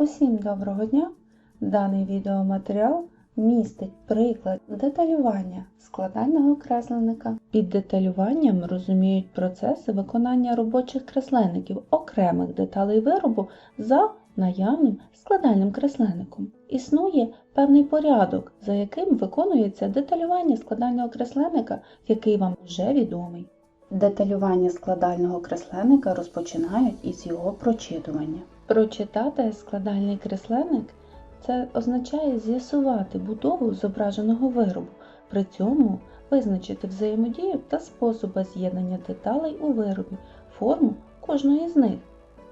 Усім доброго дня! Даний відеоматеріал містить приклад деталювання складального кресленника. Під деталюванням розуміють процеси виконання робочих кресленників окремих деталей виробу за наявним складальним кресленником. Існує певний порядок, за яким виконується деталювання складального кресленника, який вам вже відомий. Деталювання складального кресленника розпочинають із його прочитування. Прочитати складальний кресленник це означає з'ясувати будову зображеного виробу, при цьому визначити взаємодію та способи з'єднання деталей у виробі, форму кожної з них.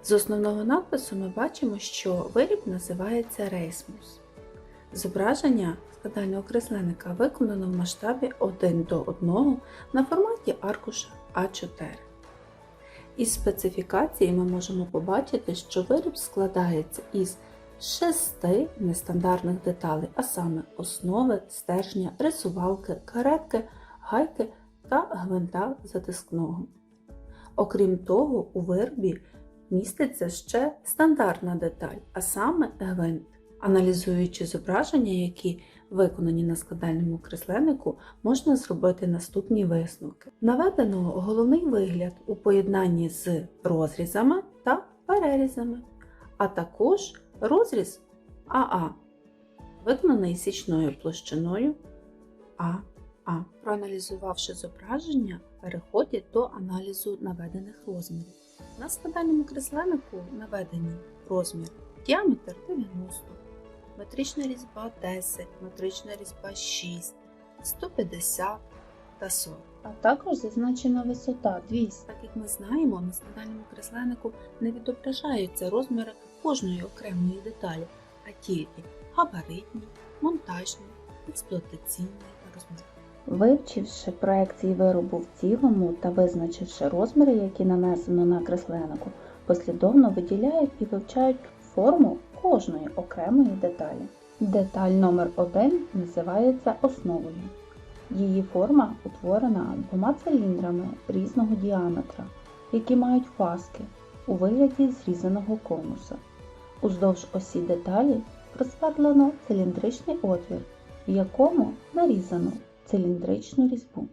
З основного надпису ми бачимо, що виріб називається рейсмус. Зображення складального кресленника виконано в масштабі 1 до 1 на форматі аркуша А4. Із специфікації ми можемо побачити, що виріб складається із шести нестандартних деталей, а саме основи, стержня, рисувалки, каретки, гайки та гвинта затискного. Окрім того, у виробі міститься ще стандартна деталь, а саме гвинт. Аналізуючи зображення, які виконані на складальному кресленнику, можна зробити наступні висновки. Наведено головний вигляд у поєднанні з розрізами та перерізами, а також розріз АА, виконаний січною площиною АА. Проаналізувавши зображення, переходять до аналізу наведених розмірів. На складальному кресленнику наведені розмір діаметр 90, метрична різьба 10, метрична різьба 6, 150 та 40. А також зазначена висота 200. Так як ми знаємо, на складальному кресленнику не відображаються розміри кожної окремої деталі, а тільки габаритні, монтажні, експлуатаційні розміри. Вивчивши проекції виробу в цілому та визначивши розміри, які нанесено на кресленнику, послідовно виділяють і вивчають форму кожної окремої деталі. Деталь номер 1 називається основою. Її форма утворена двома циліндрами різного діаметра, які мають фаски у вигляді зрізаного конуса. Уздовж осі деталі просвердлено циліндричний отвір, в якому нарізано циліндричну різьбу.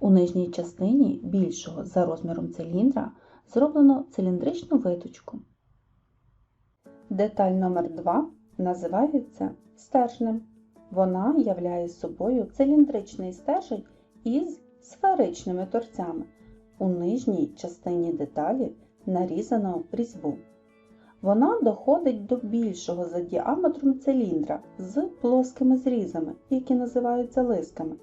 У нижній частині більшого за розміром циліндра зроблено циліндричну виточку. Деталь номер 2 називається стержнем. Вона являє собою циліндричний стержень із сферичними торцями. У нижній частині деталі нарізано різьбу. Вона доходить до більшого за діаметром циліндра з плоскими зрізами, які називаються лисками,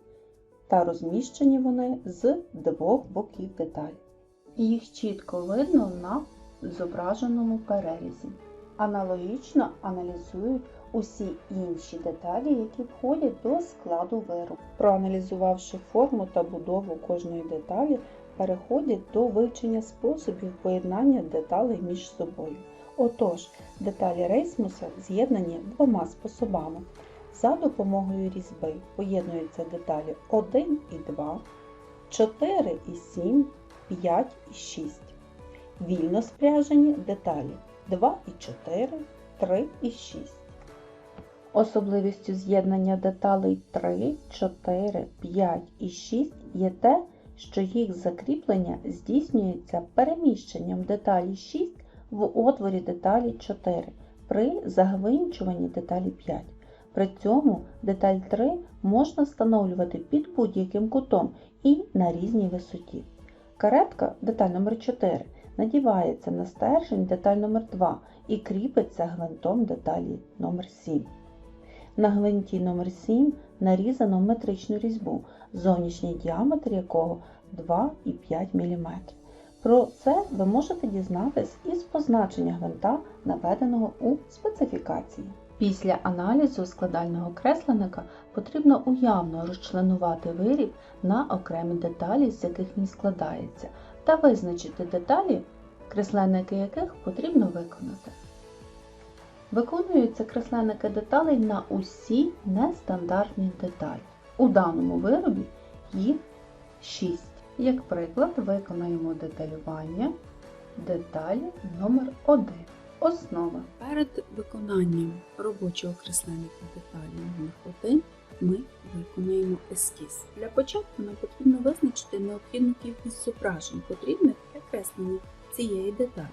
та розміщені вони з двох боків деталі. Їх чітко видно на зображеному перерізі. Аналогічно аналізують усі інші деталі, які входять до складу виробу. Проаналізувавши форму та будову кожної деталі, переходять до вивчення способів поєднання деталей між собою. Отож, деталі рейсмуса з'єднані двома способами. За допомогою різьби поєднуються деталі 1 і 2, 4 і 7, 5 і 6. Вільно спряжені деталі 2 і 4, 3 і 6. Особливістю з'єднання деталей 3, 4, 5 і 6 є те, що їх закріплення здійснюється переміщенням деталі 6 в отворі деталі 4 при загвинчуванні деталі 5. При цьому деталь 3 можна встановлювати під будь-яким кутом і на різній висоті. Каретка деталь номер 4 надівається на стержень деталь номер 2 і кріпиться гвинтом деталі номер 7 На гвинті номер 7 нарізано метричну різьбу, зовнішній діаметр якого 2,5 мм. Про це ви можете дізнатись із позначення гвинта, наведеного у специфікації. Після аналізу складального кресленника потрібно уявно розчленувати виріб на окремі деталі, з яких він складається, та визначити деталі, кресленники яких потрібно виконати. Виконуються кресленники деталей на усі нестандартні деталі. У даному виробі їх 6. Як приклад, виконаємо деталювання деталі номер 1 Основа. Перед виконанням робочого креслення деталі номер 1 ми виконуємо ескіз. Для початку нам потрібно визначити необхідну кількість зображень, потрібних для креслення цієї деталі.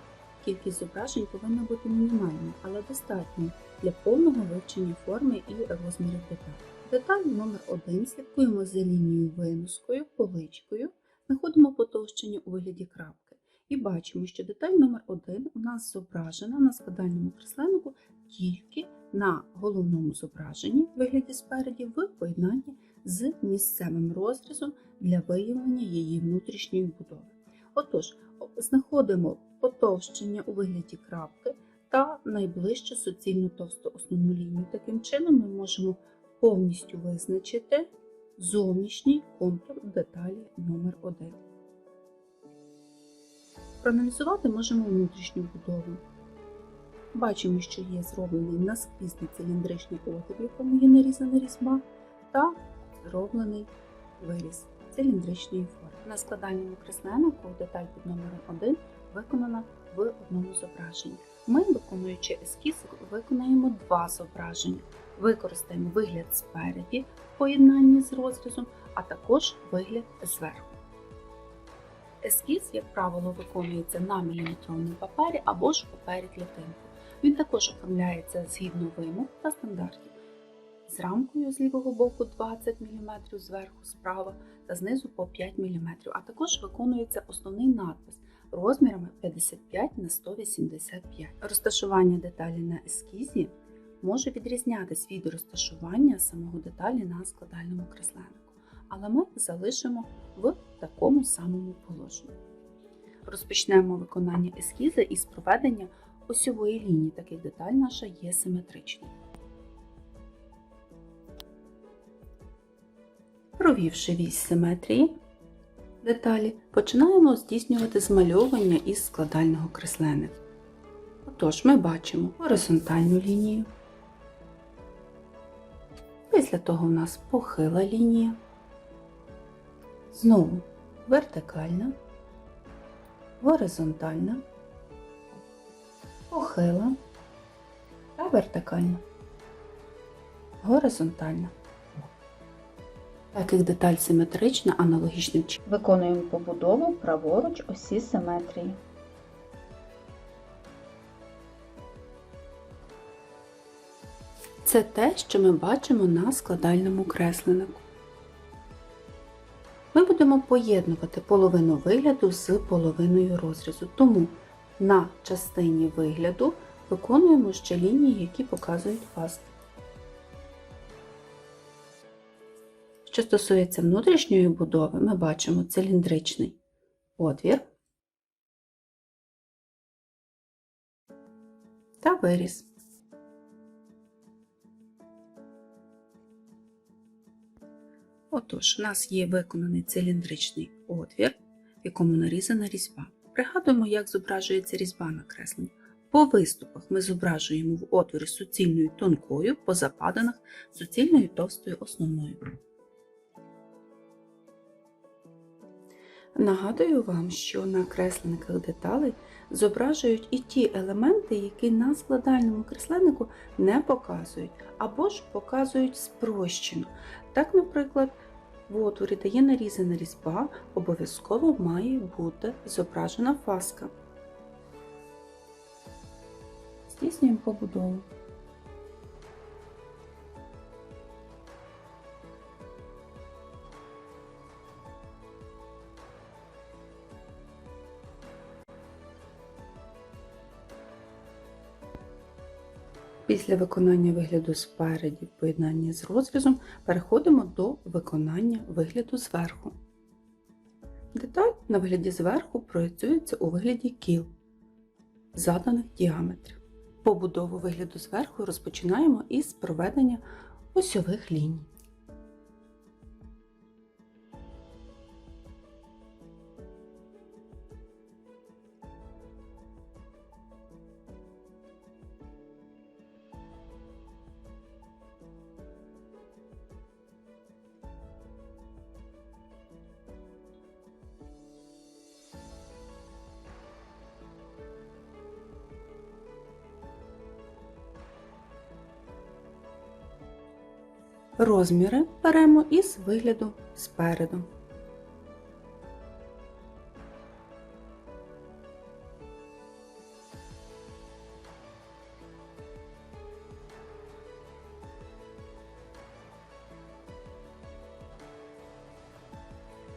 Кількість зображень повинна бути мінімальною, але достатньою для повного вивчення форми і розмірів деталі. Деталь номер 1 слідкуємо за лінією винускою, поличкою, знаходимо потовщення у вигляді крапки. І бачимо, що деталь номер 1 у нас зображена на складальному кресленнику тільки на головному зображенні вигляді спереді в поєднанні з місцевим розрізом для виявлення її внутрішньої будови. Отож, знаходимо потовщення у вигляді крапки та найближчу суцільну товсту основну лінію. Таким чином ми можемо повністю визначити зовнішній контур деталі номер 1 Проаналізувати можемо внутрішню будову. Бачимо, що є зроблений наскрізний циліндричний отвір, в якому є нарізана різьба, та зроблений виріз циліндричної форми. На складальному кресленнику деталь під номером 1 виконана в одному зображенні. Ми, виконуючи ескіз, виконаємо два зображення. Використаємо вигляд спереді в поєднанні з розрізом, а також вигляд зверху. Ескіз, як правило, виконується на міліметровому папері або ж папері клітинку. Він також оформляється згідно вимог та стандартів. З рамкою з лівого боку 20 мм зверху справа та знизу по 5 мм, а також виконується основний надпис розмірами 55 на 185 Розташування деталі на ескізі може відрізнятися від розташування самого деталі на складальному кресленнику але ми залишимо в такому самому положенні. Розпочнемо виконання ескіза із проведення осьової лінії, так деталь наша є симетричною. Провівши вісь симетрії деталі, починаємо здійснювати змальовування із складального кресленника. Отож, ми бачимо горизонтальну лінію. Після того у нас похила лінія. Знову вертикальна, горизонтальна, похила та вертикальна, горизонтальна. Так як деталь симетрична, аналогічним чином. Виконуємо побудову праворуч осі симетрії. Це те, що ми бачимо на складальному кресленнику. Ми будемо поєднувати половину вигляду з половиною розрізу, тому на частині вигляду виконуємо ще лінії, які показують фаст. Що стосується внутрішньої будови, ми бачимо циліндричний отвір та виріз. Отож, у нас є виконаний циліндричний отвір, в якому нарізана різьба. Пригадуємо, як зображується різьба на кресленні. По виступах ми зображуємо в отворі суцільною тонкою, по западанах суцільною товстою основною. Нагадую вам, що на кресленниках деталей зображують і ті елементи, які на складальному кресленнику не показують, або ж показують спрощено. Так, наприклад, в отворі, де є нарізана різьба, обов'язково має бути зображена фаска. Здійснюємо побудову. Після виконання вигляду спереді в поєднанні з розрізом переходимо до виконання вигляду зверху. Деталь на вигляді зверху проєцюється у вигляді кіл заданих діаметрів. Побудову вигляду зверху розпочинаємо із проведення осьових ліній. Розміри беремо із вигляду спереду.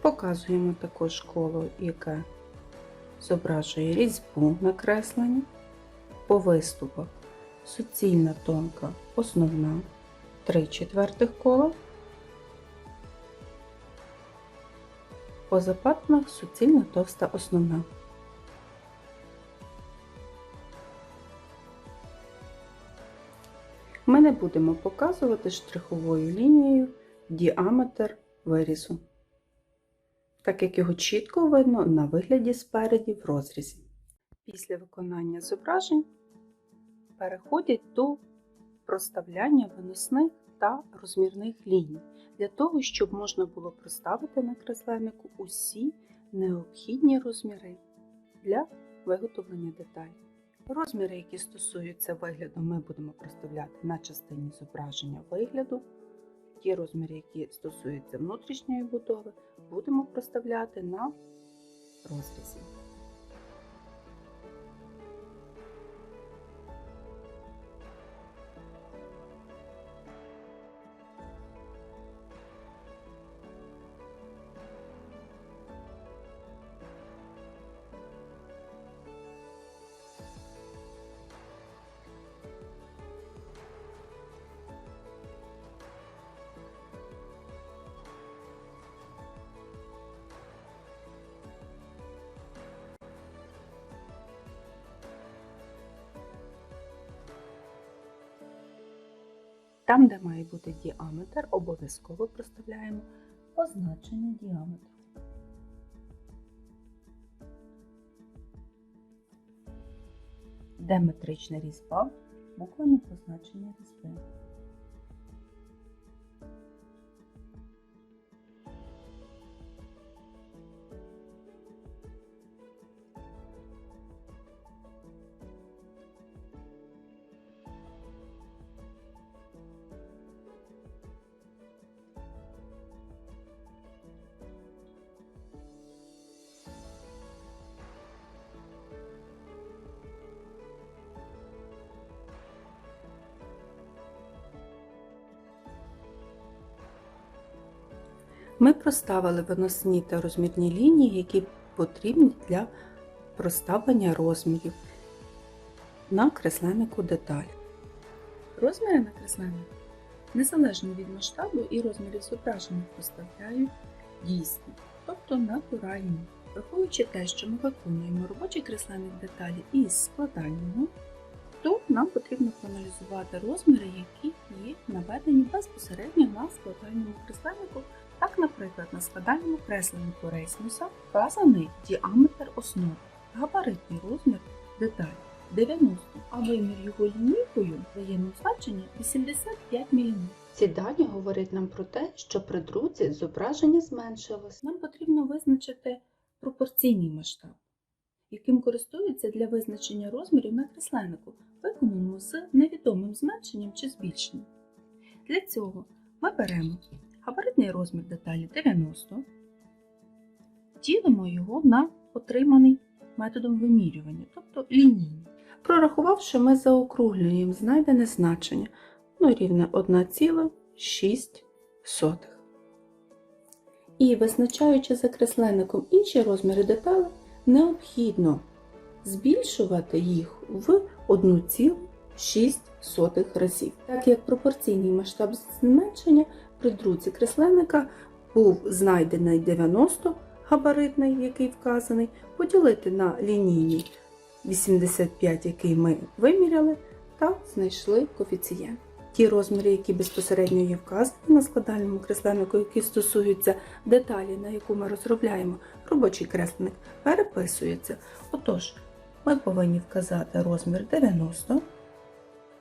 Показуємо також коло, яке зображує різьбу накреслення. По виступах суцільна тонка основна 3 четвертих кола. По запатинах суцільна товста основна. Ми не будемо показувати штриховою лінією діаметр вирізу, так як його чітко видно на вигляді спереді в розрізі. Після виконання зображень переходять до проставляння виносних та розмірних ліній для того, щоб можна було проставити на кресленнику усі необхідні розміри для виготовлення деталей. Розміри, які стосуються вигляду, ми будемо проставляти на частині зображення вигляду. Ті розміри, які стосуються внутрішньої будови, будемо проставляти на розрізі. Там, де має бути діаметр, обов'язково проставляємо позначення діаметру. Де метрична різьба, буквами позначення різьби. Ми проставили виносні та розмірні лінії, які потрібні для проставлення розмірів на кресленнику деталь. Розміри на кресленнику, незалежно від масштабу і розмірів зображення, проставляють дійсні, тобто натуральні. Враховуючи те, що ми виконуємо робочий кресленник деталі із складанням, то нам потрібно проаналізувати розміри, які є наведені безпосередньо на складальному кресленнику так, наприклад, на складальному кресленнику рейснуса вказаний діаметр основи, габаритний розмір деталі 90, а вимір його лінійкою дає значення 85 мм. Ці дані говорять нам про те, що при друці зображення зменшилось. Нам потрібно визначити пропорційний масштаб, яким користуються для визначення розмірів на кресленнику, виконаному з невідомим зменшенням чи збільшенням. Для цього ми беремо габаритний розмір деталі 90, ділимо його на отриманий методом вимірювання, тобто лінійний. Прорахувавши, ми заокруглюємо знайдене значення ну, рівне 1,6. І визначаючи за кресленником інші розміри деталей, необхідно збільшувати їх в 1,6 разів, так як пропорційний масштаб зменшення при друці кресленника був знайдений 90 габаритний, який вказаний, поділити на лінійний 85, який ми виміряли, та знайшли коефіцієнт. Ті розміри, які безпосередньо є вказані на складальному кресленнику, які стосуються деталі, на яку ми розробляємо робочий кресленник, переписуються. Отож, ми повинні вказати розмір 90,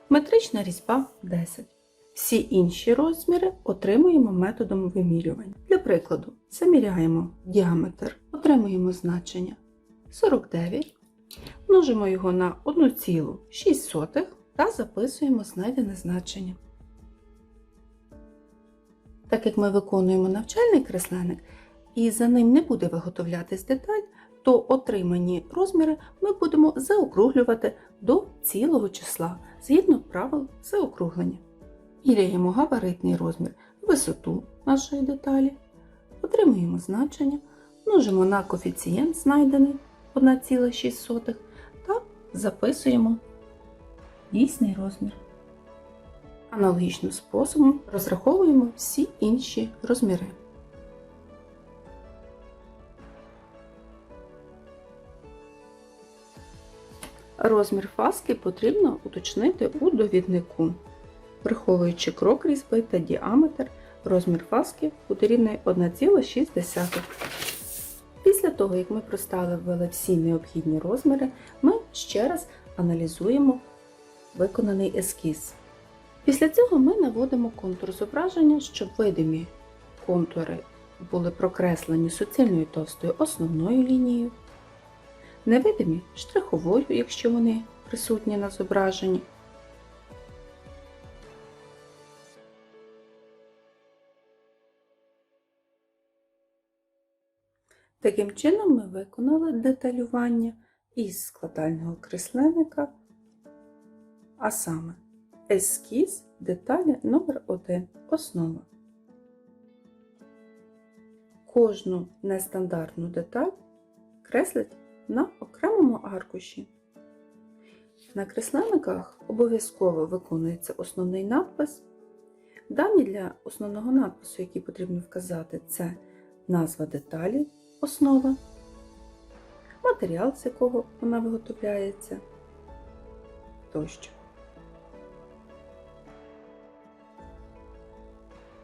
метрична різьба 10. Всі інші розміри отримуємо методом вимірювання. Для прикладу, заміряємо діаметр, отримуємо значення 49, множимо його на 1,6 та записуємо знайдене значення. Так як ми виконуємо навчальний кресленик і за ним не буде виготовлятись деталь, то отримані розміри ми будемо заокруглювати до цілого числа згідно правил заокруглення. Міряємо габаритний розмір, висоту нашої деталі, отримуємо значення, множимо на коефіцієнт, знайдений 1,6 та записуємо дійсний розмір. Аналогічним способом розраховуємо всі інші розміри. Розмір фаски потрібно уточнити у довіднику. Враховуючи крок різьби та діаметр, розмір фаски буде рівний 1,6. Після того, як ми проставили всі необхідні розміри, ми ще раз аналізуємо виконаний ескіз. Після цього ми наводимо контур зображення, щоб видимі контури були прокреслені суцільною товстою основною лінією, невидимі штриховою, якщо вони присутні на зображенні. Таким чином ми виконали деталювання із складального кресленника, а саме ескіз деталі номер 1 основа. Кожну нестандартну деталь креслить на окремому аркуші. На кресленниках обов'язково виконується основний надпис. Дані для основного надпису, який потрібно вказати, це назва деталі, основа, матеріал, з якого вона виготовляється тощо.